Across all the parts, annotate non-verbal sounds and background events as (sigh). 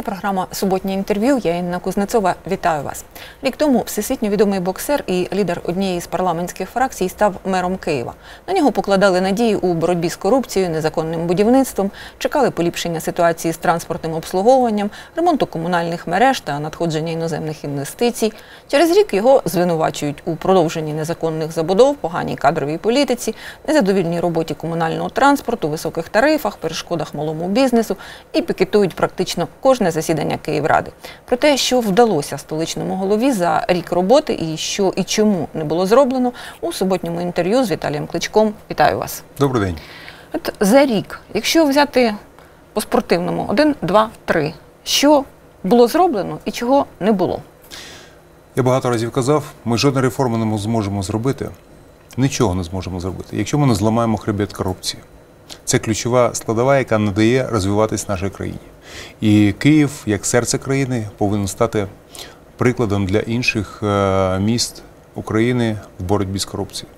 Це програма Суботнє інтерв'ю. Я Інна Кузнецова. Вітаю вас. Рік тому всесвітньо відомий боксер і лідер однієї з парламентських фракцій став мером Києва. На нього покладали надії у боротьбі з корупцією, незаконним будівництвом, чекали поліпшення ситуації з транспортним обслуговуванням, ремонту комунальних мереж та надходження іноземних інвестицій. Через рік його звинувачують у продовженні незаконних забудов, поганій кадровій політиці, незадовільній роботі комунального транспорту, високих тарифах, перешкодах малому бізнесу і пікетують практично кожне засідання Київради. Про те, що вдалося столичному голові за рік роботи і що і чому не було зроблено у суботньому інтерв'ю з Віталієм Кличком. Вітаю вас. Добрий день. От за рік, якщо взяти по спортивному один, два, три, що було зроблено і чого не було? Я багато разів казав, ми жодної реформи не зможемо зробити, нічого не зможемо зробити, якщо ми не зламаємо хребет корупції. Це ключова складова, яка не дає розвиватись нашій країні. І Київ, як серце країни, повинен стати прикладом для інших е, міст України в боротьбі з корупцією.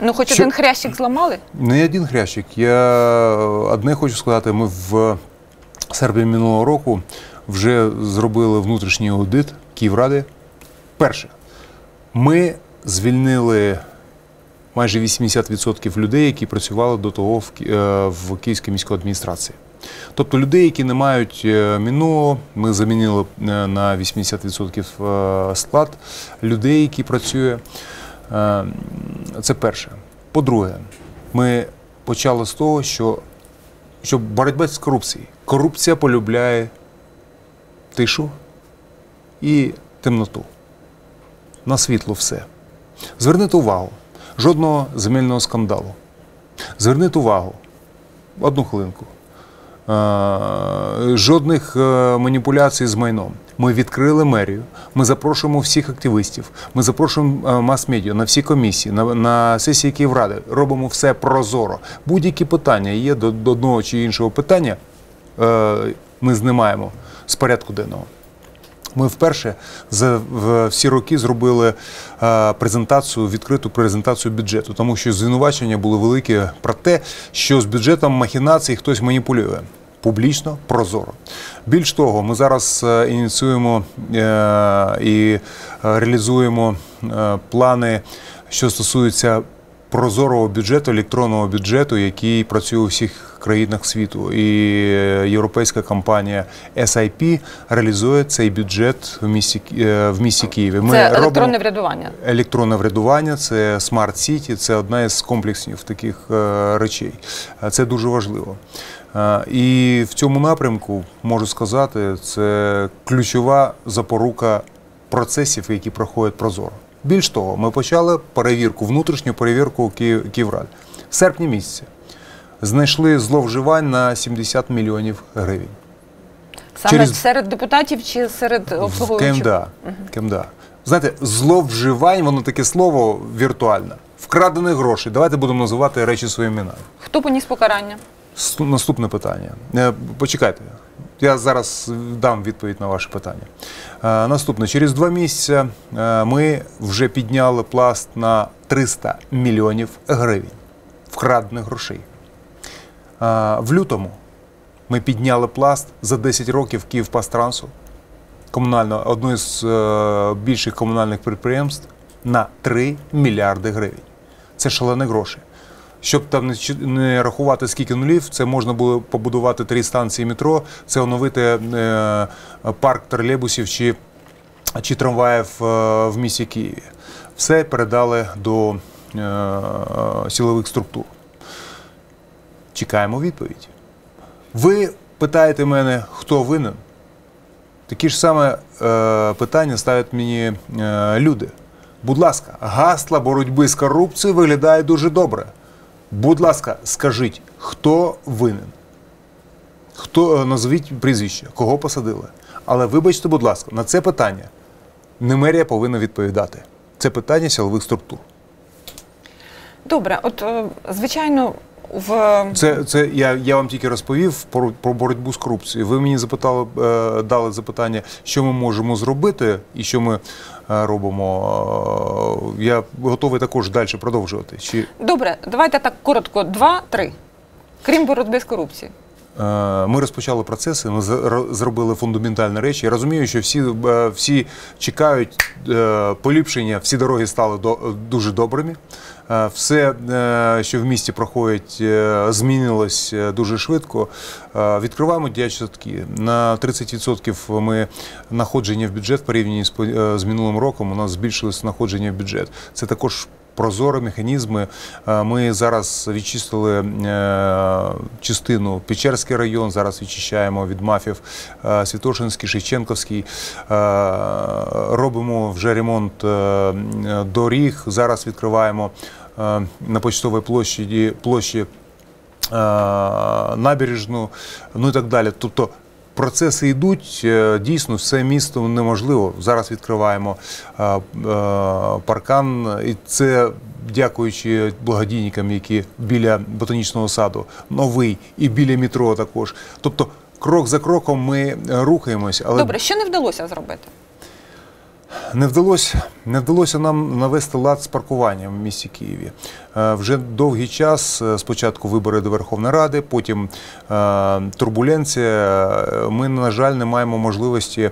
Ну, хоч Що- один хрящик зламали? Не один хрящик. Я одне хочу сказати, ми в серпні минулого року вже зробили внутрішній аудит Київради. Перше, ми звільнили майже 80% людей, які працювали до того в, е, в Київській міській адміністрації. Тобто людей, які не мають е, мінулого, ми замінили е, на 80% е, склад людей, які працюють. Е, Це перше. По-друге, ми почали з того, що, що боротьба з корупцією. Корупція полюбляє тишу і темноту. На світло все. Зверніть увагу, жодного земельного скандалу. Зверніть увагу, одну хвилинку. Е, Жодних е, маніпуляцій з майном. Ми відкрили мерію, ми запрошуємо всіх активістів, ми запрошуємо е, мас-медіа на всі комісії, на, на сесії Київради. Робимо все прозоро. Будь-які питання є до, до одного чи іншого питання, ми знімаємо з порядку денного. Ми вперше за всі роки зробили е, презентацію, відкриту презентацію бюджету, тому що звинувачення були великі про те, що з бюджетом махінацій хтось маніпулює. Публічно, прозоро. Більш того, ми зараз е, ініціюємо е, і реалізуємо плани, що стосуються прозорого бюджету, електронного бюджету, який працює у всіх країнах світу. І е, європейська компанія SIP реалізує цей бюджет в місті, е, в місті Києві. Ми Це електронне врядування. Електронне врядування, це смарт сіті, це одна із комплексів таких е, речей. Це дуже важливо. І в цьому напрямку можу сказати, це ключова запорука процесів, які проходять прозоро. Більш того, ми почали перевірку, внутрішню перевірку Київ, Київради. В серпні місяці знайшли зловживань на 70 мільйонів гривень. Саме Через- серед депутатів чи серед обслуговуючих? КМДА. КМДА. Знаєте, зловживань, воно таке слово віртуальне. Вкрадених грошей. Давайте будемо називати речі своїми іменами. Хто поніс покарання? С- Наступне питання. Е, Почекайте. Я зараз дам відповідь на ваше питання. Е, Наступне. Через два місяці е, ми вже підняли пласт на 300 мільйонів гривень вкрадених грошей. Е, В лютому ми підняли пласт за 10 років Київпастрансу, комунального, одного з більших комунальних підприємств, на 3 мільярди гривень. Це шалені гроші. Щоб там не, рахувати скільки нулів, це можна було побудувати три станції метро, це оновити е, парк тролейбусів чи, чи трамваїв е, в місті Києві. Все передали до е, силових структур. Чекаємо відповідь. Ви питаєте мене, хто винен? Такі ж саме питання ставлять мені люди. Будь ласка, гасла боротьби з корупцією виглядає дуже добре. Будь ласка, скажіть, хто винен? Хто е, назвіть прізвище, кого посадили? Але вибачте, будь ласка, на це питання не мерія повинна відповідати. Це питання силових структур. Добре, от е, звичайно, в Це, це я, я вам тільки розповів про, про боротьбу з корупцією. Ви мені запитали, е, дали запитання, що ми можемо зробити і що ми е, робимо. Е, Я готовий також далі продовжувати. Чи добре, давайте так коротко: два-три. Крім боротьби з корупцією. Е, Ми розпочали процеси, ми зробили фундаментальні речі. Я розумію, що всі, е, всі чекають е, поліпшення, всі дороги стали дуже добрими. Все, що в місті проходить, змінилось дуже швидко. Відкриваємо діячі садки. На 30% ми находження в бюджет в порівнянні з, по- е, з минулим роком. У нас збільшилось находження в бюджет. Це також прозорі механізми. Е, Ми зараз відчистили е, частину Печерський район, зараз відчищаємо від мафів е, Святошинський, Шевченківський. Е, Робимо вже ремонт доріг. Зараз відкриваємо на почтовій площі, площі набережну, ну і так далі. Тобто процеси йдуть. е, Дійсно, все місто неможливо. Зараз відкриваємо е, е, паркан, і це дякуючи благодійникам, які біля ботанічного саду, новий і біля метро також. Тобто, крок за кроком ми рухаємось, але Добре, що не вдалося зробити? Не вдалося, не вдалося нам навести лад з паркуванням в місті Києві. Е, Вже довгий час, е, спочатку вибори до Верховної Ради, потім е, турбуленція. Ми, на жаль, не маємо можливості.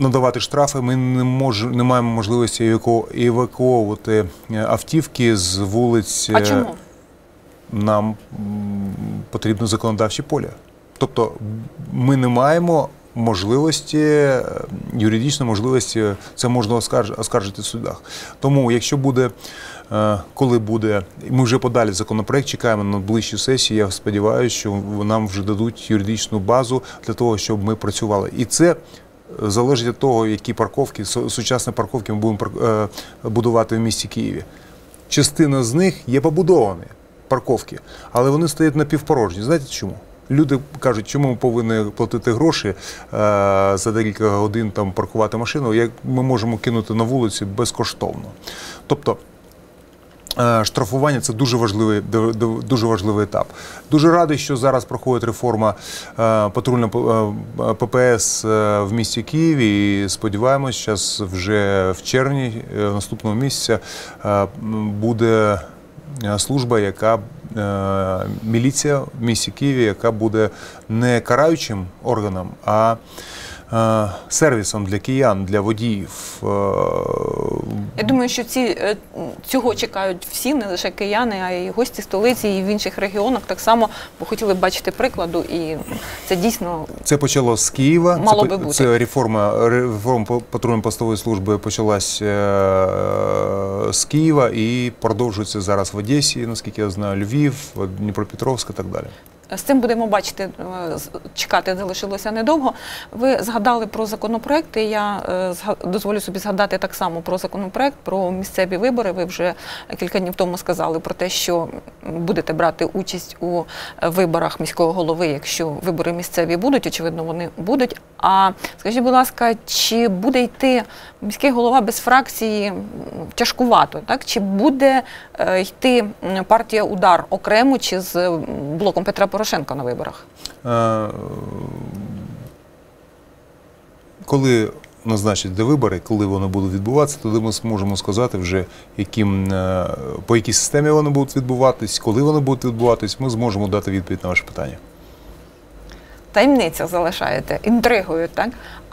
Надавати штрафи, ми не мож, не маємо можливості еваку- евакуовувати автівки з вулиць. А чому? нам потрібно законодавче поле. Тобто ми не маємо можливості, е, юридичної можливості, це можна оскарж- оскаржити в судах. Тому, якщо буде, е, коли буде, ми вже подалі законопроект, чекаємо на ближчі сесії. Я сподіваюся, що нам вже дадуть юридичну базу для того, щоб ми працювали. І це. Залежить від того, які парковки, сучасні парковки ми будемо е, будувати в місті Києві. Частина з них є побудовані парковки, але вони стоять напівпорожні. Знаєте чому? Люди кажуть, чому ми повинні платити гроші е, за декілька годин там паркувати машину, як ми можемо кинути на вулиці безкоштовно. Тобто Е, Штрафування це дуже важливий, дуже важливий етап. Дуже радий, що зараз проходить реформа е, патрульно ППС в місті Києві. І сподіваємось, зараз вже в червні наступного місяця буде служба, яка міліція в місті Києві, яка буде не караючим органом, а е, сервісом для киян, для водіїв. Е, Я думаю, що ці, е, цього чекають всі, не лише кияни, а й гості столиці і в інших регіонах так само, бо хотіли б бачити прикладу, і це дійсно Це почало з Києва. Мало це, би бути. це реформа, реформа по- патрульно-постової служби почалась е, з Києва і продовжується зараз в Одесі, наскільки я знаю, Львів, Дніпропетровськ і так далі. З цим будемо бачити, е, чекати залишилося недовго. Ви згадали про законопроекти. Я е, дозволю собі згадати так само про законопроект, про місцеві вибори. Ви вже кілька днів тому сказали про те, що будете брати участь у е, виборах міського голови, якщо вибори місцеві будуть, очевидно, вони будуть. А скажіть, будь ласка, чи буде йти міський голова без фракції тяжкувато? Так чи буде е, йти партія удар окремо чи з блоком Петра Порошенка на виборах? Е, Коли назначать де вибори, коли вони будуть відбуватися, тоді ми зможемо сказати вже, яким, е, по якій системі вони будуть відбуватись, коли вони будуть відбуватись, ми зможемо дати відповідь на ваше питання. Таємниця залишаєте інтригою, так?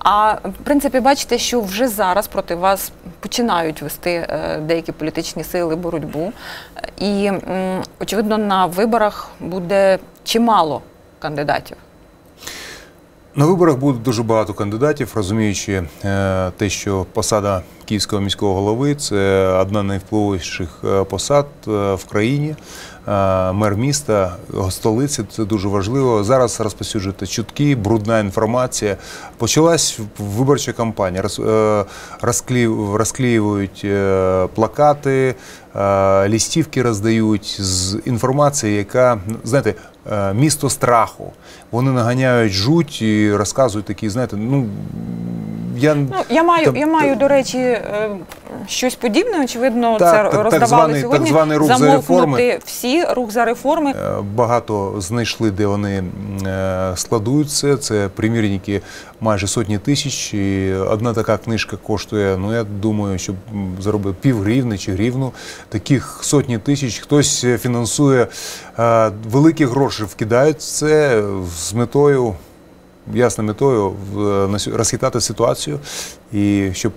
А в принципі, бачите, що вже зараз проти вас починають вести е, деякі політичні сили боротьбу. І, очевидно, на виборах буде чимало кандидатів. На виборах буде дуже багато кандидатів, розуміючи е, те, що посада київського міського голови це одна найвпливовіших е, посад в країні. Е, Мер міста, столиці це дуже важливо. Зараз розповсюджуються чутки, брудна інформація. Почалась виборча кампанія. Е, розклею- Розклеюють е, плакати, листівки роздають з інформацією, яка знаєте, е, місто страху. Вони наганяють жуть і розказують такі, знаєте, ну я Ну, я маю, Там- я маю, до речі, е, щось подібне. Очевидно, Так, це так- так роздавали званий- так званий рух за замовкнути реформи. всі рух за реформи. Е, Багато знайшли, де вони е, складують це. Це примірники майже сотні тисяч. І одна така книжка коштує, ну я думаю, щоб м, заробив пів гривни чи гривну. Таких сотні тисяч. Хтось е, фінансує е, великі гроші, вкидають в це з метою, ясно метою, в- на розхитати ситуацію і щоб.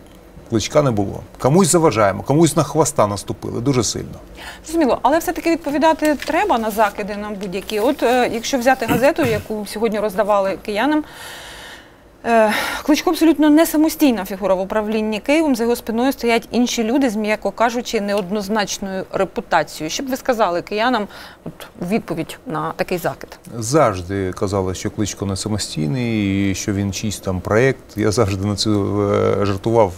Кличка не було. Комусь заважаємо, комусь на хвоста наступили дуже сильно. Зрозуміло, але все-таки відповідати треба на закиди на будь-які. От е, якщо взяти газету, яку сьогодні роздавали киянам. Е, Кличко абсолютно не самостійна фігура в управлінні Києвом. За його спиною стоять інші люди з, м'яко кажучи, неоднозначною репутацією. Що б ви сказали киянам у відповідь на такий закид? Завжди казали, що кличко не самостійний, і що він чийсь там проєкт. Я завжди на це е, жартував.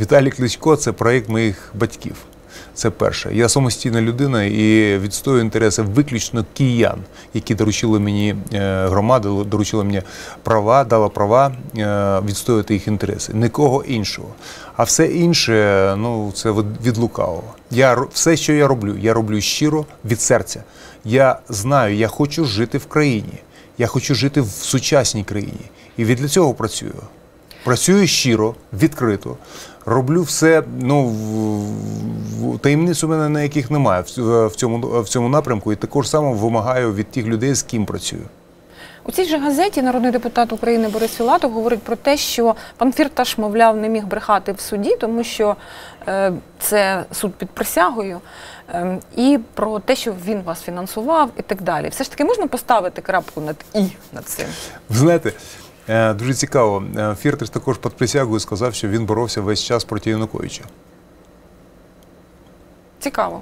Віталій Кличко це проєкт моїх батьків. Це перше. Я самостійна людина і відстоюю інтереси виключно киян, які доручили мені е, громада, доручила мені права, дала права е, відстоювати їх інтереси. Нікого іншого. А все інше, ну це від- лукавого. Я все, що я роблю, я роблю щиро від серця. Я знаю, я хочу жити в країні. Я хочу жити в сучасній країні. І від цього працюю. Працюю щиро, відкрито. Роблю все, ну в- таємниць у мене на яких немає в- цьому, в цьому напрямку, і також само вимагаю від тих людей, з ким працюю. У цій же газеті народний депутат України Борис Філатов говорить про те, що пан Фірташ, мовляв, не міг брехати в суді, тому що е, це суд під присягою, е, і про те, що він вас фінансував і так далі. Все ж таки можна поставити крапку над і над цим? Ви знаєте, дуже цікаво. Е, Фірташ також під присягою сказав, що він боровся весь час проти Януковича. Цікаво.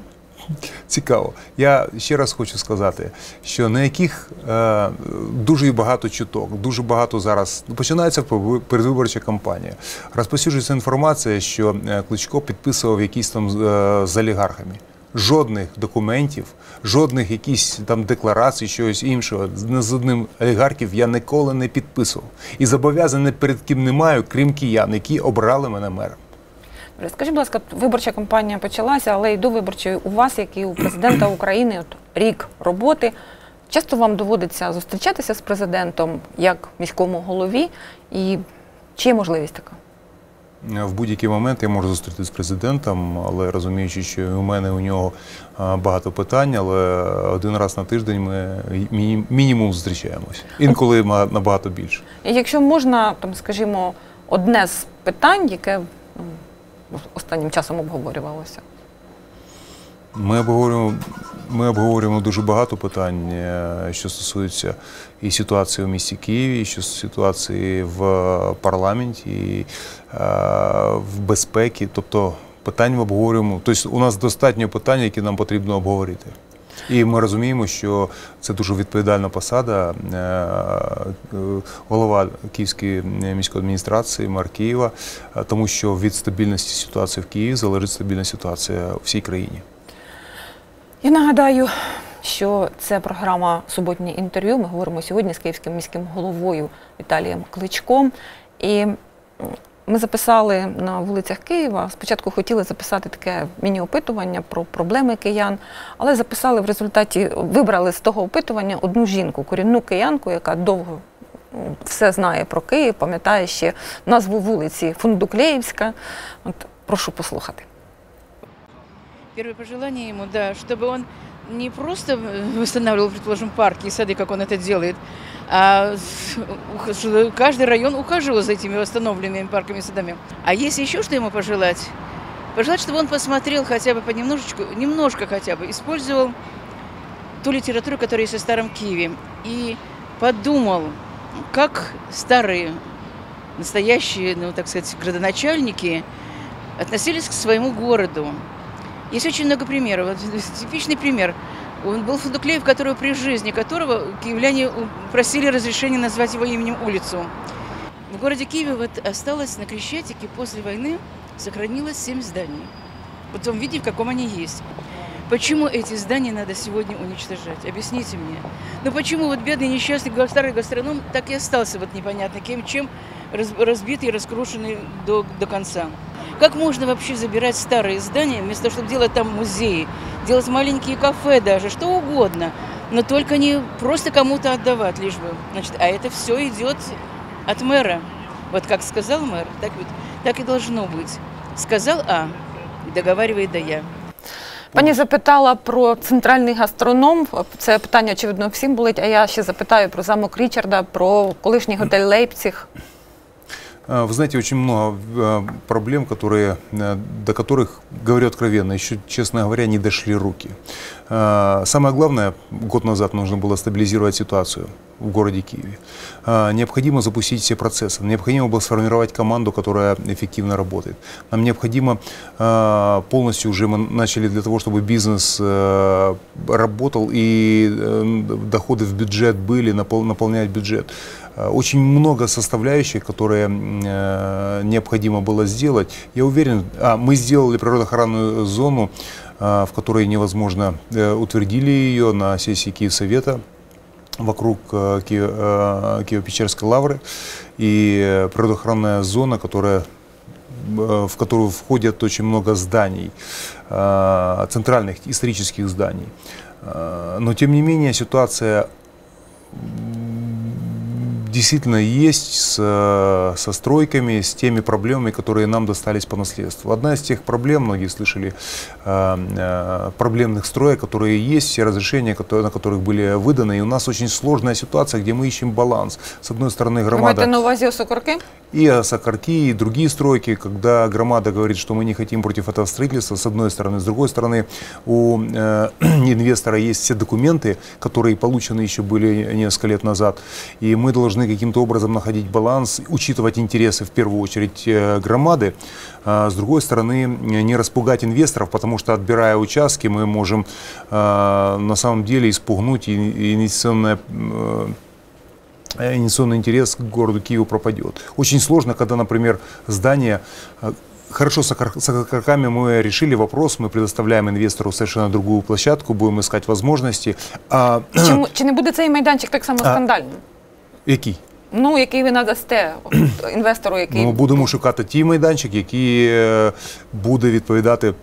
Цікаво. Я ще раз хочу сказати, що на яких е, дуже багато чуток, дуже багато зараз ну, починається передвиб- передвиборча кампанія. Розпосюджується інформація, що е, Кличко підписував якісь там е, з олігархами. Жодних документів, жодних якісь там декларацій, чогось іншого з- одним олігархів я ніколи не підписував. І зобов'язаний перед ким не маю, крім киян, які обрали мене мером. Скажіть, будь ласка, виборча кампанія почалася, але й до виборчої у вас, як і у президента України, от рік роботи. Часто вам доводиться зустрічатися з президентом як міському голові, і чи є можливість така? В будь-який момент я можу зустрітися з президентом, але розуміючи, що у мене у нього багато питань, але один раз на тиждень ми міні- мінімум зустрічаємось. Інколи набагато більше. Якщо можна, там, скажімо, одне з питань, яке ну, останнім часом обговорювалося. Ми обговорюємо, ми обговорюємо дуже багато питань, е, що стосуються і ситуації у місті Києві, і що ситуації в парламенті, і е, в безпеці. Тобто питань ми обговорюємо. Тобто у нас достатньо питань, які нам потрібно обговорити. І ми розуміємо, що це дуже відповідальна посада. Е, е, Голова Київської міської адміністрації мер Києва, е, тому що від стабільності ситуації в Києві залежить стабільна ситуація у всій країні. Я нагадаю, що це програма Суботнє інтерв'ю. Ми говоримо сьогодні з київським міським головою Віталієм Кличком. І ми записали на вулицях Києва. Спочатку хотіли записати таке міні-опитування про проблеми киян, але записали в результаті, вибрали з того опитування одну жінку, корінну киянку, яка довго все знає про Київ, пам'ятає ще назву вулиці Фундуклеївська. От прошу послухати. Первое пожелание ему, да, чтобы он не просто восстанавливал, предположим, парки и сады, как он это делает, а каждый район ухаживал за этими восстановленными парками и садами. А есть еще что ему пожелать? Пожелать, чтобы он посмотрел хотя бы понемножечку, немножко хотя бы, использовал ту литературу, которая есть о Старом Киеве, и подумал, как старые, настоящие, ну, так сказать, градоначальники относились к своему городу. Есть очень много примеров. Вот типичный пример. Он был Фудуклеев, которого при жизни которого киевляне просили разрешения назвать его именем улицу. В городе Киеве вот осталось на Крещатике после войны сохранилось семь зданий. В том виде, в каком они есть. Почему эти здания надо сегодня уничтожать? Объясните мне. Ну почему вот бедный несчастный старый гастроном так и остался вот непонятно кем, чем раз- разбитый и раскрушенный до, до конца? Как можно вообще забирать старые здания, вместо того, чтобы делать там музеи, делать маленькие кафе даже, что угодно, но только не просто кому-то отдавать лишь бы. Значит, а это все идет от мэра. Вот как сказал мэр, так, вот, так и должно быть. Сказал А, договаривает да я. Пані запитала про центральний гастроном. Це питання, очевидно, всім болить. А я ще запитаю про замок Річарда, про колишній готель Лейпціг. А, Вы знаете, очень много э, проблем, которые, э, до которых, говорю откровенно, еще, честно говоря, не дошли руки. Самое главное, год назад нужно было стабилизировать ситуацию в городе Киеве. Необходимо запустить все процессы, необходимо было сформировать команду, которая эффективно работает. Нам необходимо полностью уже мы начали для того, чтобы бизнес э, работал и э, доходы в бюджет были, напол- наполнять бюджет. Э, Очень много составляющих, которые э, необходимо было сделать. Я уверен, а, мы сделали природоохранную зону, а, в которой невозможно, э, утвердили ее на сессии Киевсовета вокруг э, Ки- э, Киево-Печерской лавры. И э, природоохранная зона, которая э, в которую входят очень много зданий, э, центральных исторических зданий. Э, Но тем не менее ситуация действительно есть с, э, со стройками, с теми проблемами, которые нам достались по наследству. Одна из тех проблем, многие слышали, э, э, проблемных строек, которые есть, все разрешения, которые, на которых были выданы. И у нас очень сложная ситуация, где мы ищем баланс. С одной стороны, громада маєте на увазі осокорки? и Сокарки, и другие стройки, когда громада говорит, что мы не хотим против этого строительства, с одной стороны. С другой стороны, у э, (clears throat) инвестора есть все документы, которые получены еще были несколько лет назад, и мы должны каким-то образом находить баланс, учитывать интересы в первую очередь э, громады, а с другой стороны, не распугать инвесторов, потому что отбирая участки, мы можем э, на самом деле испугнуть инвестиционное э, э, инвестиционный интерес к городу Киеву пропадет. Очень сложно, когда, например, здание э, Хорошо, с Окарками мы решили вопрос, мы предоставляем инвестору совершенно другую площадку, будем искать возможности. А, Чи, (clears throat) чи не буде цей майданчик так само А. скандальним? Який? Ну, який ви надасте (clears throat) інвестору, який Ми будемо шукати ті майданчик, який е, буде відповідати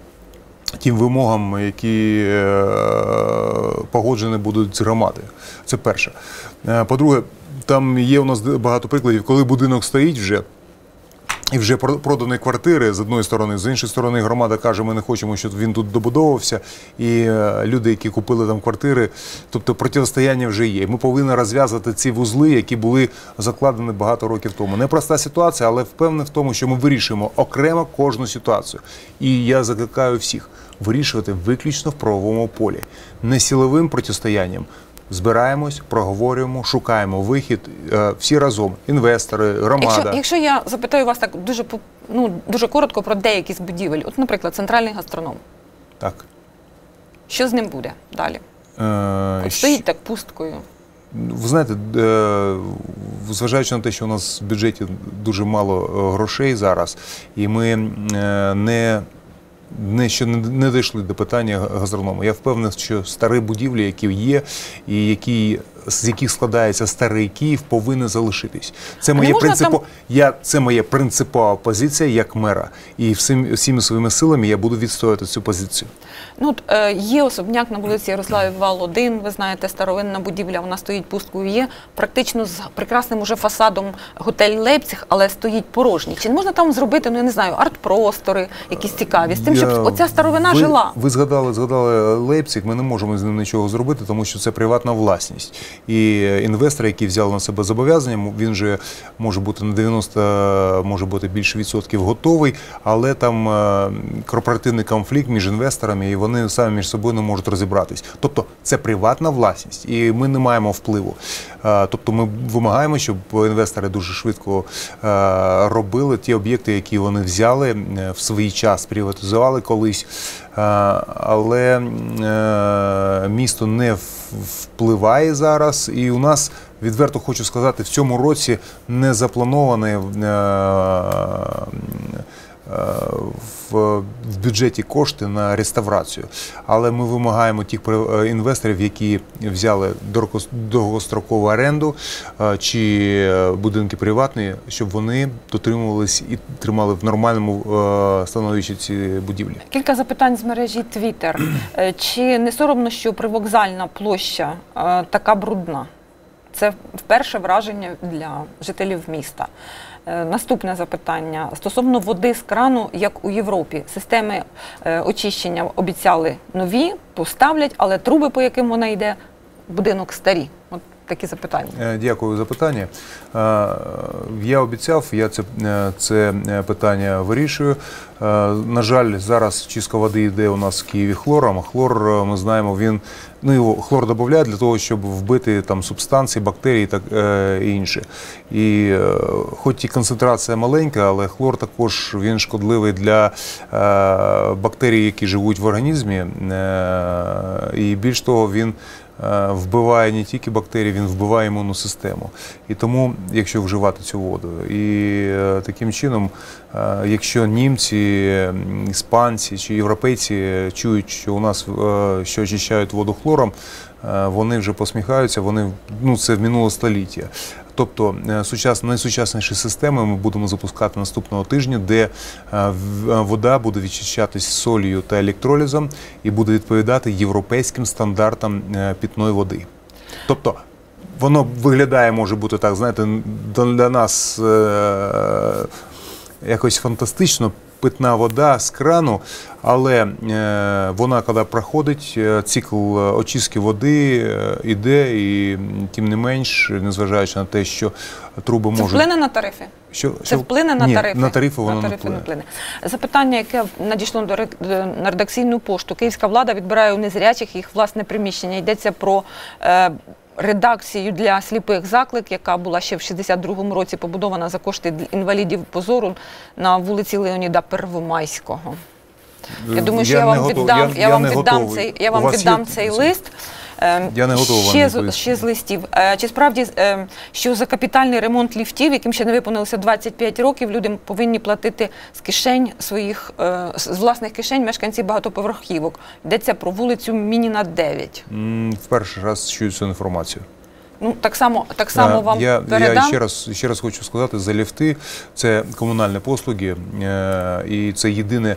тим вимогам, які е, погоджені будуть з громади. Це перше. Е, По-друге, там є у нас багато прикладів, коли будинок стоїть вже. І вже про- продані квартири з одної сторони, з іншої сторони, громада каже, ми не хочемо, щоб він тут добудовувався. І е, люди, які купили там квартири, тобто протистояння вже є. Ми повинні розв'язати ці вузли, які були закладені багато років тому. Непроста ситуація, але впевнений в тому, що ми вирішуємо окремо кожну ситуацію. І я закликаю всіх вирішувати виключно в правовому полі, не силовим протистоянням. Збираємось, проговорюємо, шукаємо вихід е, всі разом. Інвестори, громада. Якщо, якщо я запитаю вас так дуже ну, дуже коротко про деякі з будівель, от, наприклад, центральний гастроном, Так. що з ним буде далі? Е, От стоїть так пусткою. Ви знаєте, е, зважаючи на те, що у нас в бюджеті дуже мало е, грошей зараз, і ми не, не ще не, дійшли до питання газроному. Я впевнений, що старі будівлі, які є, і які з яких складається старий Київ, повинні залишитись. Це моє принципо. там- Я це моя принципова позиція як мера. І всім, всіми своїми силами я буду відстоювати цю позицію. Ну, от, е, є особняк на вулиці Ярославів Вал 1, ви знаєте, старовинна будівля, вона стоїть пусткою. Є практично з прекрасним уже фасадом готель Лейпціг, але стоїть порожній. Чи не можна там зробити, ну я не знаю, арт-простори, якісь цікаві, з тим, щоб Я- оця старовина ви, жила? Ви згадали, згадали Лейпциг, ми не можемо з ним нічого зробити, тому що це приватна власність. І інвестор, який взяв на себе зобов'язання, він же може бути на 90, може бути більше відсотків готовий, але там е, корпоративний конфлікт між інвесторами, і вони самі між собою не можуть розібратись. Тобто це приватна власність, і ми не маємо впливу. Е, Тобто ми вимагаємо, щоб інвестори дуже швидко е, робили ті об'єкти, які вони взяли е, в свій час, приватизували колись. Але місто не впливає зараз, і у нас. Відверто хочу сказати, в цьому році не заплановане е, в, бюджеті кошти на реставрацію. Але ми вимагаємо тих е, інвесторів, які взяли довгострокову оренду е, чи е, будинки приватні, щоб вони дотримувались і тримали в нормальному становищі ці будівлі. Кілька запитань з мережі. Е, Чи не соромно, що привокзальна площа така брудна? Це вперше враження для жителів міста. Е, Наступне запитання стосовно води з крану, як у Європі. Системи е, очищення обіцяли нові, поставлять, але труби, по яким вона йде, будинок старі. От такі запитання. Е, Дякую за питання. Я обіцяв, я це, це питання вирішую. Е, На жаль, зараз чистка води йде у нас в Києві хлором. Хлор, е, ми знаємо, він ну його хлор додають для того, щоб вбити там субстанції, бактерії та е, і інше. І е, хоч і концентрація маленька, але хлор також він шкідливий для е, бактерій, які живуть в організмі. Е, І більш того, він вбиває не тільки бактерії, він вбиває імунну систему. І тому, якщо вживати цю воду, і таким чином, якщо німці, іспанці чи європейці чують, що у нас е, що очищають воду хлором, е, вони вже посміхаються, вони ну це минуле століття. Тобто е, сучасні, найсучасніші системи ми будемо запускати наступного тижня, де в- вода буде відчищатись солью та електролізом і буде відповідати європейським стандартам питної води. Тобто воно виглядає, може бути так, знаєте, для нас е, якось фантастично. Питна вода з крану, але е, вона, коли проходить, е, цикл е, очистки води е, іде, і тим не менш, незважаючи на те, що труби Це можуть. вплине на тарифи? Що, Це що- вплине на Ні, тарифи? На тарифи воно на не тарифи вплине. Запитання, яке надійшло до на редакційну пошту. Київська влада відбирає у незрячих їх власне приміщення. Йдеться про е, редакцію для сліпих заклик, яка була ще в 62-му році побудована за кошти інвалідів позору на вулиці Леоніда Первомайського. Я думаю, що я, не вам готов- віддам, я, вам віддам готовий. цей, я вам віддам є цей лист. Е, Я не готовий ще, з, ще з листів. Е, Чи справді е, що за капітальний ремонт ліфтів, яким ще не виповнилося 25 років, люди повинні платити з кишень своїх е, з власних кишень мешканці багатоповерхівок? Йдеться про вулицю Мініна 9. М, В перший раз чую цю інформацію. Ну так само, так само Е, вам я, передам. я ще раз ще раз хочу сказати за ліфти. Це комунальні послуги, е, і це єдине.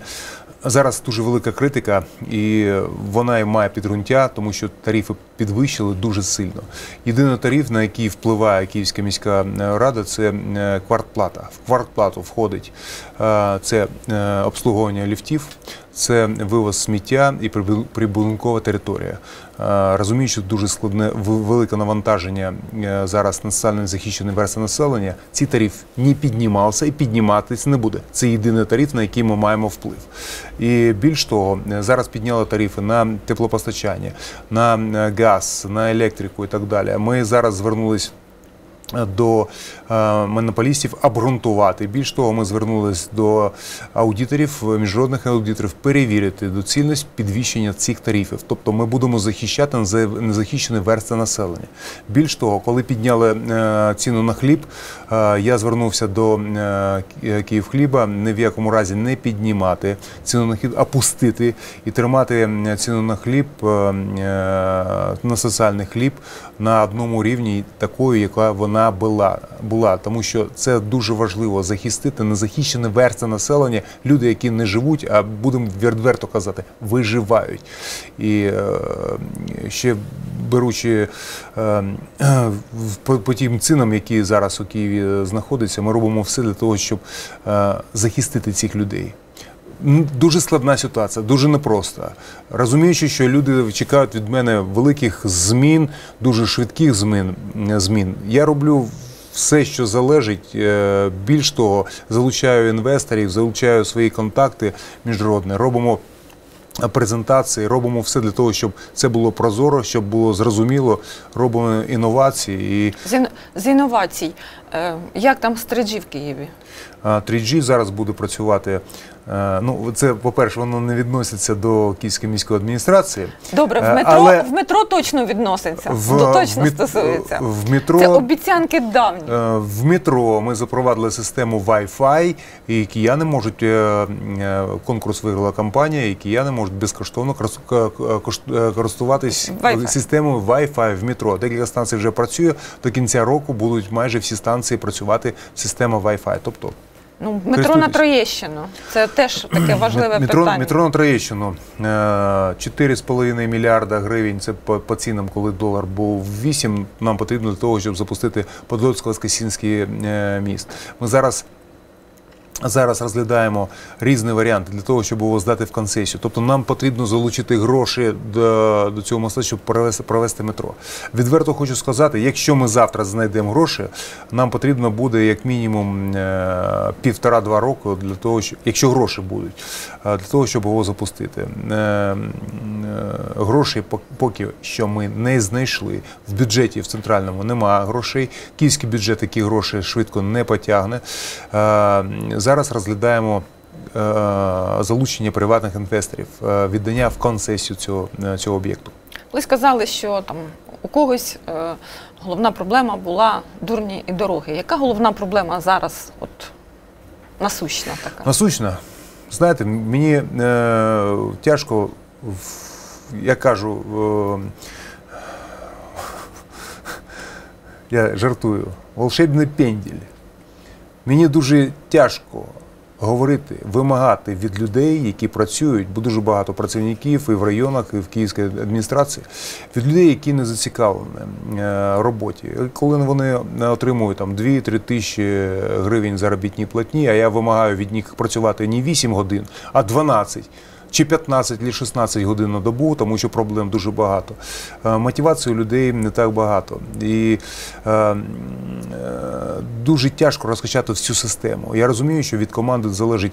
Зараз дуже велика критика, і вона і має підґрунтя, тому що тарифи підвищили дуже сильно. Єдиний тариф, на який впливає Київська міська е, рада, це е, квартплата. В квартплату входить е, це обслуговування ліфтів, це вивоз сміття і прибу- прибудинкова територія. Е, Розумію, що дуже складне велике навантаження е, зараз на соціально захищені верстви населення. Цей тариф не піднімався і підніматись не буде. Це єдиний тариф, на який ми маємо вплив. І більш того, е, зараз підняли тарифи на теплопостачання, на газ, на електрику і так далі. Ми зараз звернулись до е, монополістів обґрунтувати. Більш того, ми звернулись до аудиторів, міжнародних аудиторів, перевірити доцільність підвищення цих тарифів. Тобто ми будемо захищати неза- незахищені верстви населення. Більш того, коли підняли е, ціну на хліб, е, я звернувся до е, Ки- Київхліба ні в якому разі не піднімати ціну на хліб, а пустити і тримати ціну на хліб, е, е, на соціальний хліб на одному рівні, такою, яка вона була. була. Тому що це дуже важливо захистити незахищені верстви населення, люди, які не живуть, а будемо відверто казати, виживають. І е, ще беручи е, по, тим цінам, які зараз у Києві знаходяться, ми робимо все для того, щоб е, захистити цих людей. Дуже складна ситуація, дуже непроста. Розуміючи, що люди чекають від мене великих змін, дуже швидких змін, змін. я роблю все, що залежить. Е, Більш того, залучаю інвесторів, залучаю свої контакти міжнародні, робимо презентації, робимо все для того, щоб це було прозоро, щоб було зрозуміло, робимо інновації. І З, з інновацій. Е, як там з 3G в Києві? А, 3G зараз буде працювати Е, Ну, це, по-перше, воно не відноситься до Київської міської адміністрації. Добре, в Е, метро, але в метро точно відноситься. в- точно в мет- стосується. в метро- Це обіцянки давні. Е, В метро ми запровадили систему Wi-Fi, і кияни можуть е, е, конкурс виграла компанія, і кияни можуть безкоштовно е, користуватись Wi-Fi. системою Wi-Fi в метро. Декілька станцій вже працює. До кінця року будуть майже всі станції працювати система Wi-Fi. Тобто Ну, метро на. Троєщину. Це теж таке (clears throat) важливе метро, питання. метро на Троєщину. Е, 4,5 мільярда гривень. Це по, по цінам, коли долар був 8, Нам потрібно для того, щоб запустити Подольсько-Воскресінський е, міст. Ми зараз. Зараз розглядаємо різні варіанти для того, щоб його здати в концесію. Тобто нам потрібно залучити гроші до, до цього моста, щоб провести, провести метро. Відверто хочу сказати, якщо ми завтра знайдемо гроші, нам потрібно буде як мінімум е, півтора-два роки для того, щоб, якщо гроші будуть, е, для того, щоб його запустити. Е, Грошей поки що ми не знайшли. В бюджеті в центральному немає грошей. Київський бюджет такі гроші швидко не потягне. Зараз розглядаємо е, залучення приватних інвесторів, е, віддання в концесію цього, е, цього об'єкту. Ви сказали, що там у когось е, головна проблема була дурні і дороги. Яка головна проблема зараз, от насущна така? Насущно, знаєте, мені е, тяжко, я кажу, е, я жартую, волшебний пенділь. Мені дуже тяжко говорити, вимагати від людей, які працюють, бо дуже багато працівників і в районах, і в Київській адміністрації, від людей, які не зацікавлені е, роботі. Коли вони отримують там 2-3 тисячі гривень заробітні платні, а я вимагаю від них працювати не 8 годин, а 12. Чи 15, чи 16 годин на добу, тому що проблем дуже багато. Е, Мотивації людей не так багато. І е, е, дуже тяжко розкачати всю систему. Я розумію, що від команди залежить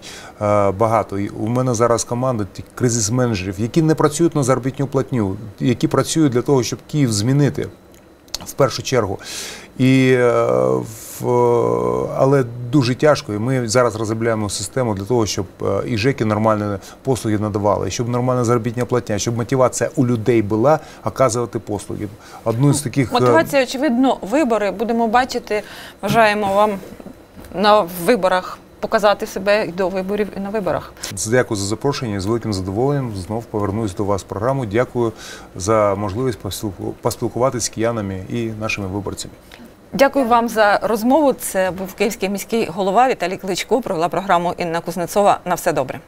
багато. І у мене зараз команда кризис-менеджерів, які не працюють на заробітну платню, які працюють для того, щоб Київ змінити в першу чергу. І, е, в, але дуже тяжко. І ми зараз розробляємо систему для того, щоб е, і ЖЕКи нормальні послуги надавали, щоб нормальна заробітня платня, щоб мотивація у людей була оказувати послуги. Одну з таких е, Мотивація, очевидно, вибори. Будемо бачити. Бажаємо вам на виборах показати себе і до виборів, і на виборах. Дякую за запрошення. З великим задоволенням знов повернусь до вас в програму. Дякую за можливість поспілку- поспілкуватися з киянами і нашими виборцями. Дякую вам за розмову. Це був київський міський голова Віталій Кличко. Провела програму Інна Кузнецова. На все добре.